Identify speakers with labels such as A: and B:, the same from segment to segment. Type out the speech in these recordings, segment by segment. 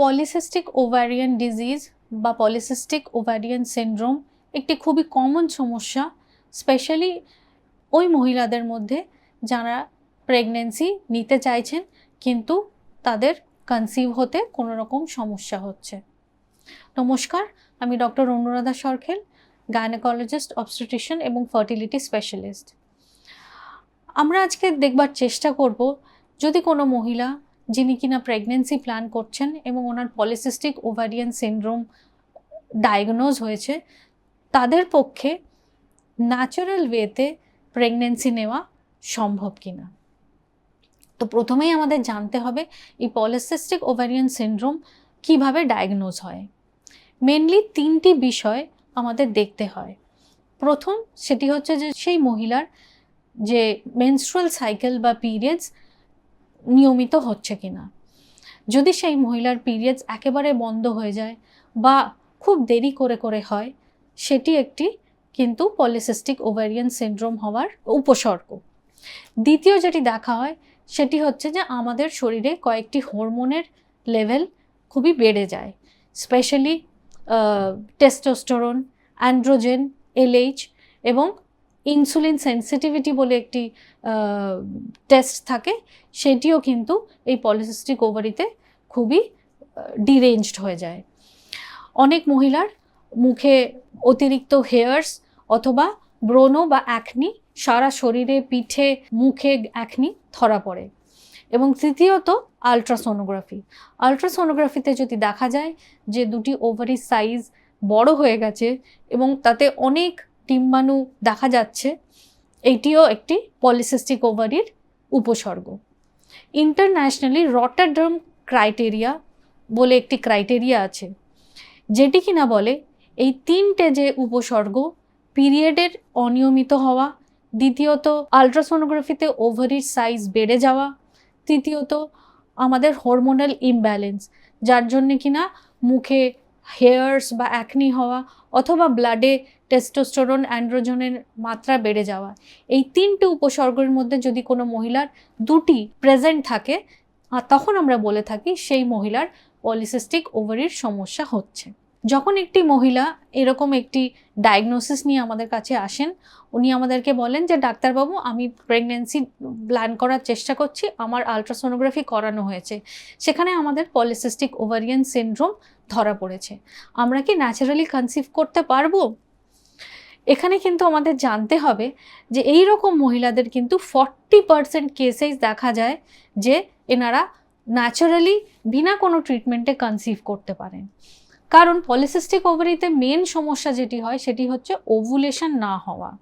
A: Polycystic ovarian disease বা polycystic ovarian syndrome একটি খুবই কমন সমস্যা স্পেশালি ওই মহিলাদের মধ্যে যারা প্রেগনেন্সি নিতে চাইছেন কিন্তু তাদের কনসিভ হতে কোনো রকম সমস্যা হচ্ছে। নমস্কার, আমি doctor Anuradha Sarkhel gynaecologist obstetrician এবং ফার্টিলিটি স্পেশালিস্ট আমরা আজকে দেখবার চেষ্টা করব, যদি কোনো মহিলা যিনি কিনা প্রেগনেন্সি প্ল্যান করছেন এবং ওনার পলিসিস্টিক ওভারিয়ান সিনড্রোম ডায়াগনোজ হয়েছে, তাদের পক্ষে ন্যাচারাল ওয়েতে প্রেগনেন্সি নেওয়া সম্ভব কিনা। তো প্রথমেই আমাদের জানতে হবে এই পলিসিস্টিক ওভারিয়ান সিনড্রোম কীভাবে ডায়াগনোজ হয়। মেনলি তিনটি বিষয় আমাদের দেখতে হয়। প্রথম সেটি হচ্ছে যে সেই মহিলার যে মেনস্ট্রুয়াল সাইকেল বা পিরিয়ডস নিয়মিত হচ্ছে কিনা। যদি সেই মহিলার পিরিয়ডস একেবারে বন্ধ হয়ে যায় বা খুব দেরি করে করে হয়, সেটি একটি কিন্তু পলিসিস্টিক ওভারিয়ান সিনড্রোম হওয়ার উপসর্গ। দ্বিতীয় যেটি দেখা হয়, সেটি হচ্ছে যে আমাদের শরীরে কয়েকটি হরমোনের লেভেল খুবই বেড়ে যায়। স্পেশালি টেস্টোস্টেরন অ্যান্ড্রোজেন এলএইচ এবং ইনসুলিন সেন্সিটিভিটি বলে একটি টেস্ট থাকে, সেটিও কিন্তু এই পলিসিস্টিক ওভারিতে খুবই ডিরেঞ্জড হয়ে যায়। অনেক মহিলার মুখে অতিরিক্ত হেয়ার্স অথবা ব্রণ বা অ্যাকনি সারা শরীরে পিঠে, মুখে অ্যাকনি ধরা পড়ে। এবং তৃতীয়ত আলট্রাসোনোগ্রাফি আলট্রাসোনোগ্রাফিতে যদি দেখা যায় যে দুটি ওভারি সাইজ বড় হয়ে গেছে এবং তাতে অনেক ডিম্বাণু দেখা যাচ্ছে এটিও একটি পলিসিস্টিক ওভারির উপসর্গ। ইন্টারন্যাশনালি রটারডার্ম ক্রাইটেরিয়া বলে একটি ক্রাইটেরিয়া আছে, যেটি কিনা বলে এই তিনটে যে উপসর্গ পিরিয়ডের অনিয়মিত হওয়া, দ্বিতীয়ত আলট্রাসোনোগ্রাফিতে ওভারির সাইজ বেড়ে যাওয়া, তৃতীয়ত আমাদের হরমোনাল ইমব্যালেন্স যার জন্যে কিনা মুখে হেয়ার্স বা অ্যাকনি হওয়া অথবা ব্লাডে টেস্টোস্টোরন অ্যান্ড্রোজনের মাত্রা বেড়ে যাওয়া। এই তিনটে উপসর্গের মধ্যে যদি কোনো মহিলার দুটি প্রেজেন্ট থাকে তখন আমরা বলে থাকি সেই মহিলার পলিসিস্টিক ওভারির সমস্যা হচ্ছে। যখন একটি মহিলা এরকম একটি ডায়াগনোসিস নিয়ে আমাদের কাছে আসেন, উনি আমাদেরকে বলেন যে, ডাক্তারবাবু, আমি প্রেগনেন্সি প্ল্যান করার চেষ্টা করছি, আমার আলট্রাসোনোগ্রাফি করানো হয়েছে। সেখানে আমাদের পলিসিস্টিক ওভারিয়ান সিনড্রোম ধরা পড়েছে। আমরা কি ন্যাচারালি কনসিভ করতে পারব? এখানে কিন্তু আমাদের জানতে হবে যে এই রকম মহিলাদের কিন্তু ফর্টি পার্সেন্ট কেসেই দেখা যায় যে, এনারা ন্যাচারালি বিনা কোনো ট্রিটমেন্টে কনসিভ করতে পারেন। কারণ পলিসিস্টিক ওভারিতে মেন সমস্যা যেটি হয়, সেটি হচ্ছে ওভুলেশন না হওয়া।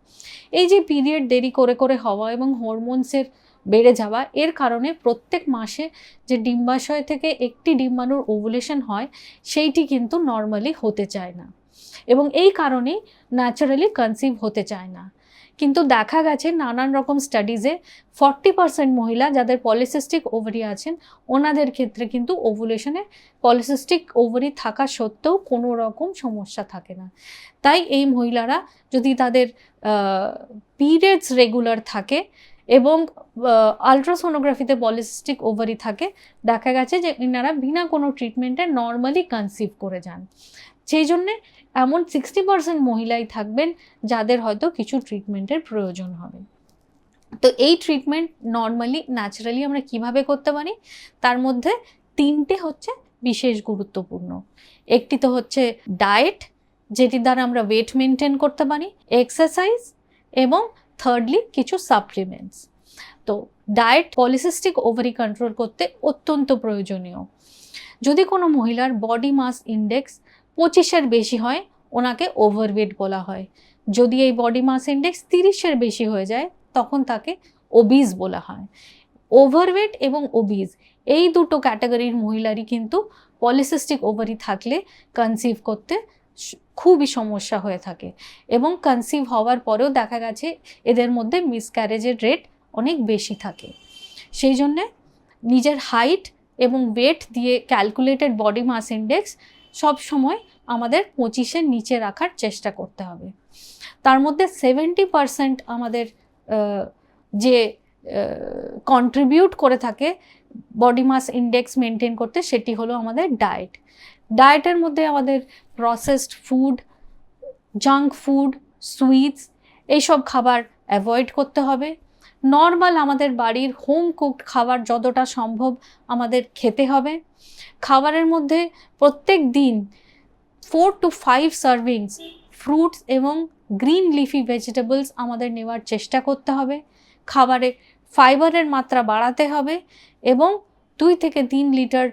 A: এই যে পিরিয়ড দেরি করে করে হওয়া এবং হরমোনসের বেড়ে যাওয়া, এর কারণে প্রত্যেক মাসে যে ডিম্বাশয় থেকে একটি ডিম্বাণুর ওভুলেশন হয়, সেইটি কিন্তু নর্মালি হতে চায় না। এবং এই কারণেই ন্যাচারালি কনসিভ হতে চায় না। কিন্তু দেখা গেছে নানান রকম স্টাডিজে ফর্টি পার্সেন্ট মহিলা যাদের পলিসিস্টিক ওভারি আছেন, ওনাদের ক্ষেত্রে কিন্তু ওভুলেশনে পলিসিস্টিক ওভারি থাকা সত্ত্বেও কোনো রকম সমস্যা থাকে না। তাই এই মহিলারা যদি তাদের পিরিয়ডস রেগুলার থাকে এবং আলট্রাসোনোগ্রাফিতে পলিসিস্টিক ওভারি থাকে, দেখা গেছে যে এনারা বিনা কোনো ট্রিটমেন্টে নর্মালি কনসিভ করে যান। সেই জন্যে এমন সিক্সটি পার্সেন্ট মহিলাই থাকবেন যাদের হয়তো কিছু ট্রিটমেন্টের প্রয়োজন হবে। তো এই ট্রিটমেন্ট নর্মালি ন্যাচারালি আমরা কীভাবে করতে পারি? তার মধ্যে তিনটে হচ্ছে বিশেষ গুরুত্বপূর্ণ। একটি তো হচ্ছে ডায়েট যেটির দ্বারা আমরা ওয়েট মেনটেন করতে পারি এক্সারসাইজ এবং থার্ডলি কিছু সাপ্লিমেন্টস তো ডায়েট পলিসিস্টিক ওভারি কন্ট্রোল করতে অত্যন্ত প্রয়োজনীয়। যদি কোনো মহিলার বডি মাস ইন্ডেক্স পঁচিশের বেশি হয়, ওনাকে ওভারওয়েট বলা হয়। যদি এই বডি মাস ইন্ডেক্স তিরিশের বেশি হয়ে যায়, তখন তাকে ওবিজ বলা হয়। ওভারওয়েট এবং ওবিজ এই দুটো ক্যাটাগরির মহিলারই কিন্তু পলিসিস্টিক ওভারি থাকলে কনসিভ করতে খুবই সমস্যা হয়ে থাকে। এবং কনসিভ হওয়ার পরেও দেখা গেছে, এদের মধ্যে মিসক্যারেজের রেট অনেক বেশি থাকে। সেই জন্যে নিজের হাইট এবং ওয়েট দিয়ে ক্যালকুলেটেড বডি মাস ইন্ডেক্স সব সময় আমাদের পঁচিশের নিচে রাখার চেষ্টা করতে হবে। তার মধ্যে সেভেন্টি পারসেন্ট আমাদের যে কন্ট্রিবিউট করে থাকে বডি মাস ইন্ডেক্স মেনটেন করতে সেটি হলো আমাদের ডায়েট ডায়েটের মধ্যে আমাদের processed food junk food sweets এইসব খাবার অ্যাভয়েড করতে হবে। নর্মাল আমাদের বাড়ির হোম কুকড খাবার যতটা সম্ভব আমাদের খেতে হবে। খাবারের মধ্যে প্রত্যেক দিন four to five servings fruits এবং গ্রিন লিফি ভেজিটেবলস আমাদের নেওয়ার চেষ্টা করতে হবে। খাবারে ফাইবারের মাত্রা বাড়াতে হবে এবং দুই থেকে তিন লিটার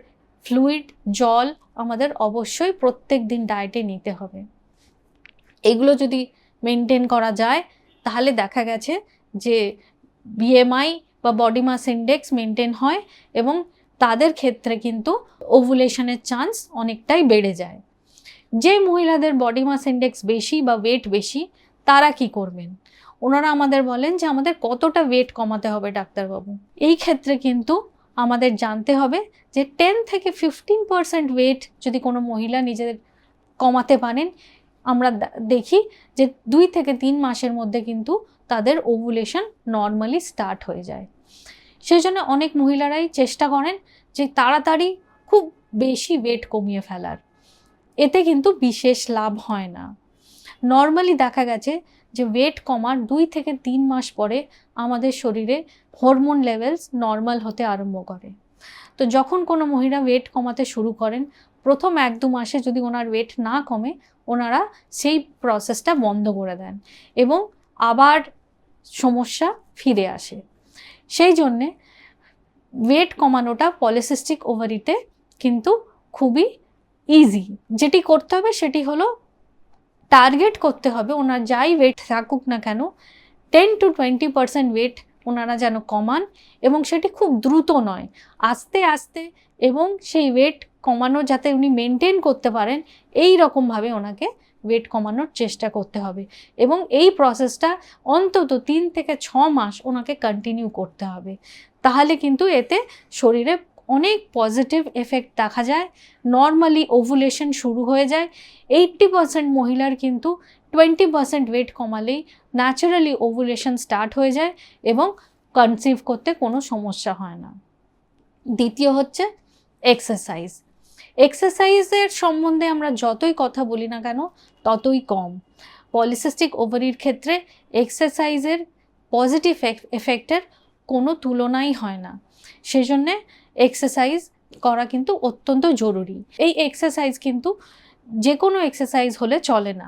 A: ফ্লুইড জল আমাদের অবশ্যই প্রত্যেক দিন ডায়েটে নিতে হবে। এগুলো যদি মেনটেন করা যায়, তাহলে দেখা গেছে যে বিএমআই বা বডি মাস ইন্ডেক্স মেনটেন হয় এবং তাদের ক্ষেত্রে কিন্তু ওভুলেশনের চান্স অনেকটাই বেড়ে যায়। যে মহিলাদের বডি মাস ইন্ডেক্স বেশি বা ওয়েট বেশি, তারা কি করবেন? ওনারা আমাদের বলেন যে আমাদের কতটা ওয়েট কমাতে হবে ডাক্তারবাবু। এই ক্ষেত্রে কিন্তু আমাদের জানতে হবে যে টেন থেকে ফিফটিন পার্সেন্ট ওয়েট যদি কোনো মহিলা নিজেদের কমাতে পারেন, আমরা দেখি যে দুই থেকে তিন মাসের মধ্যে কিন্তু তাদের ওভুলেশন নর্মালি স্টার্ট হয়ে যায়। সেই জন্য অনেক মহিলারাই চেষ্টা করেন যে তাড়াতাড়ি খুব বেশি ওয়েট কমিয়ে ফেলার। এতে কিন্তু বিশেষ লাভ হয় না। নর্মালি দেখা গেছে যে ওয়েট কমার দুই থেকে তিন মাস পরে আমাদের শরীরে হরমোন লেভেলস নর্মাল হতে আরম্ভ করে। তো যখন কোনো মহিলা ওয়েট কমাতে শুরু করেন, প্রথম এক দু মাসে যদি ওনার ওয়েট না কমে, ওনারা সেই প্রসেসটা বন্ধ করে দেন এবং আবার সমস্যা ফিরে আসে। সেই জন্যে ওয়েট কমানোটা পলিসিস্টিক ওভারিতে কিন্তু খুবই ইজি যেটি করতে হবে সেটি হলো টার্গেট করতে হবে। ওনার যাই ওয়েট থাকুক না কেন ten to twenty percent weight ওনারা যেন কমান এবং সেটি খুব দ্রুত নয়। আস্তে আস্তে এবং সেই ওয়েট কমানো যাতে উনি মেনটেন করতে পারেন, এই রকমভাবে ওনাকে ওয়েট কমানোর চেষ্টা করতে হবে। এবং এই প্রসেসটা অন্তত তিন থেকে ছ মাস ওনাকে কন্টিনিউ করতে হবে। তাহলে কিন্তু এতে শরীরে অনেক পজিটিভ এফেক্ট দেখা যায়। নর্মালি ওভুলেশন শুরু হয়ে যায়। এইট্টি পার্সেন্ট মহিলার কিন্তু টোয়েন্টি পার্সেন্ট ওয়েট কমালেই ন্যাচারালি ওভুলেশন স্টার্ট হয়ে যায় এবং কনসিভ করতে কোনো সমস্যা হয় না। দ্বিতীয় হচ্ছে এক্সারসাইজ এক্সারসাইজের সম্বন্ধে আমরা যতই কথা বলি না কেন, ততই কম। পলিসিস্টিক ওভারির ক্ষেত্রে এক্সারসাইজের পজিটিভ এফেক্টের কোনো তুলনাই হয় না। সেজন্যে এক্সারসাইজ করা কিন্তু অত্যন্ত জরুরি। এই এক্সারসাইজ কিন্তু যে কোনো এক্সারসাইজ হলে চলে না।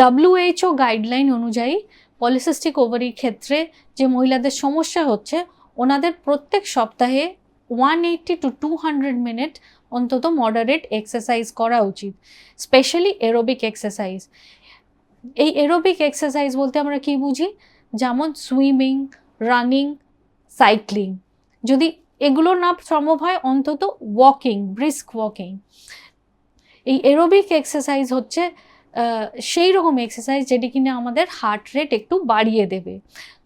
A: ডাব্লিউএইচও গাইডলাইন অনুযায়ী পলিসিস্টিক ওভারির ক্ষেত্রে যে মহিলাদের সমস্যা হচ্ছে, ওনাদের প্রত্যেক সপ্তাহে one eighty to two hundred minute অন্তত মডারেট এক্সারসাইজ করা উচিত স্পেশালি এরোবিক এক্সারসাইজ এই এরোবিক এক্সারসাইজ বলতে আমরা কি বুঝি? যেমন সুইমিং রানিং সাইক্লিং যদি এগুলো না সম্ভব হয়, অন্তত ওয়াকিং ব্রিস্ক ওয়াকিং এই এরোবিক এক্সারসাইজ হচ্ছে সেই রকম এক্সারসাইজ যেটি কিনা আমাদের হার্ট রেট একটু বাড়িয়ে দেবে।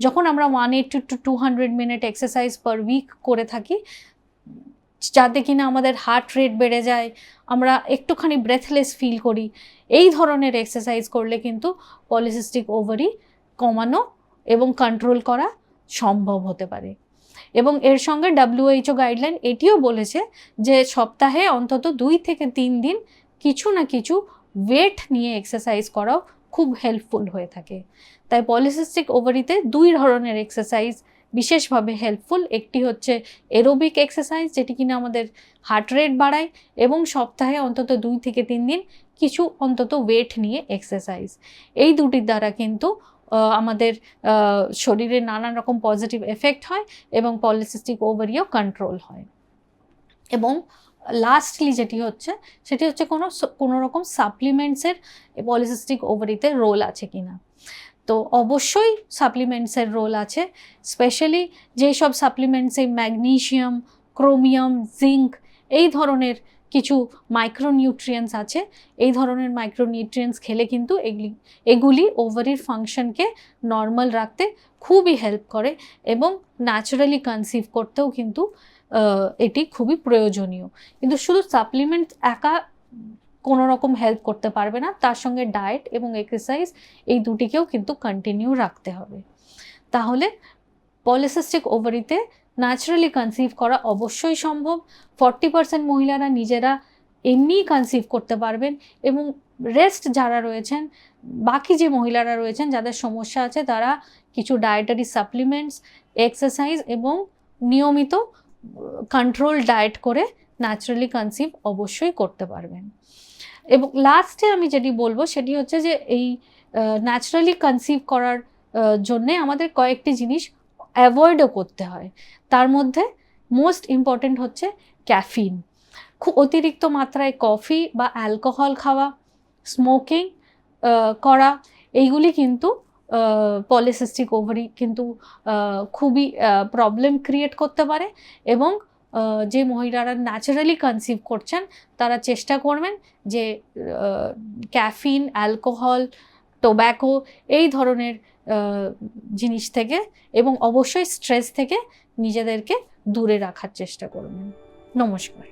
A: যখন আমরা one eighty to two hundred minute exercise per week করে থাকি যাতে কিনা আমাদের হার্ট রেট বেড়ে যায়, আমরা একটুখানি ব্রেথলেস ফিল করি, এই ধরনের এক্সারসাইজ করলে কিন্তু পলিসিস্টিক ওভারি কমানো এবং কন্ট্রোল করা সম্ভব হতে পারে। এবং এর সঙ্গে ডাব্লিউএইচও গাইডলাইন এটিও বলেছে যে সপ্তাহে অন্তত দুই থেকে তিন দিন কিছু না কিছু ওয়েট নিয়ে এক্সারসাইজ করাও খুব হেল্পফুল হয়ে থাকে। তাই পলিসিস্টিক ওভারিতে দুই ধরনের এক্সারসাইজ বিশেষভাবে হেল্পফুল একটি হচ্ছে এরোবিক এক্সারসাইজ যেটি কিনা আমাদের হার্ট রেট বাড়ায় এবং সপ্তাহে অন্তত দুই থেকে তিন দিন কিছু অন্তত ওয়েট নিয়ে এক্সারসাইজ এই দুটির দ্বারা কিন্তু আমাদের শরীরে নানান রকম পজিটিভ এফেক্ট হয় এবং পলিসিস্টিক ওভারিও কন্ট্রোল হয়। এবং লাস্টলি যেটি হচ্ছে, সেটি হচ্ছে কোনো কোনো রকম সাপ্লিমেন্টসের পলিসিস্টিক ওভারিতে রোল আছে কিনা। তো অবশ্যই সাপ্লিমেন্টসের রোল আছে স্পেশালি যেই সব সাপ্লিমেন্টসে ম্যাগনেশিয়াম ক্রোমিয়াম জিঙ্ক এই ধরনের কিছু মাইক্রোনিউট্রিয়েন্টস আছে, এই ধরনের মাইক্রোনিউট্রিয়েন্টস খেলে কিন্তু এগুলি এগুলি ওভারির ফাংশনকে নর্মাল রাখতে খুবই হেল্প করে এবং ন্যাচারালি কনসিভ করতেও কিন্তু এটি খুবই প্রয়োজনীয়। কিন্তু শুধু সাপ্লিমেন্ট একা কোনো রকম হেল্প করতে পারবে না। তার সঙ্গে ডায়েট এবং এক্সারসাইজ এই দুটিকেও কিন্তু কন্টিনিউ রাখতে হবে। তাহলে পলিসিস্টিক ওভারিতে ন্যাচারালি কনসিভ করা অবশ্যই সম্ভব। ফর্টি পার্সেন্ট মহিলারা নিজেরা এমনিই কনসিভ করতে পারবেন এবং রেস্ট যারা রয়েছেন, বাকি যে মহিলারা রয়েছেন, যাদের সমস্যা আছে, তারা কিছু ডায়েটারি সাপ্লিমেন্টস এক্সারসাইজ এবং নিয়মিত কন্ট্রোল ডায়েট করে ন্যাচারালি কনসিভ অবশ্যই করতে পারবেন। এবং লাস্টে আমি যেটি বলব সেটি হচ্ছে যে এই ন্যাচারালি কনসিভ করার জন্যে আমাদের কয়েকটি জিনিস অ্যাভয়েডও করতে হয়। তার মধ্যে মোস্ট ইম্পর্টেন্ট হচ্ছে ক্যাফিন খুব অতিরিক্ত মাত্রায় কফি বা অ্যালকোহল খাওয়া স্মোকিং করা, এইগুলি কিন্তু পলিসিস্টিক ওভারি কিন্তু খুবই প্রবলেম ক্রিয়েট করতে পারে এবং যে মহিলারা ন্যাচারালি কনসিভ করছেন, তারা চেষ্টা করবেন যে ক্যাফিন অ্যালকোহল টোব্যাকো এই ধরনের জিনিস থেকে এবং অবশ্যই স্ট্রেস থেকে নিজেদেরকে দূরে রাখার চেষ্টা করবেন। নমস্কার।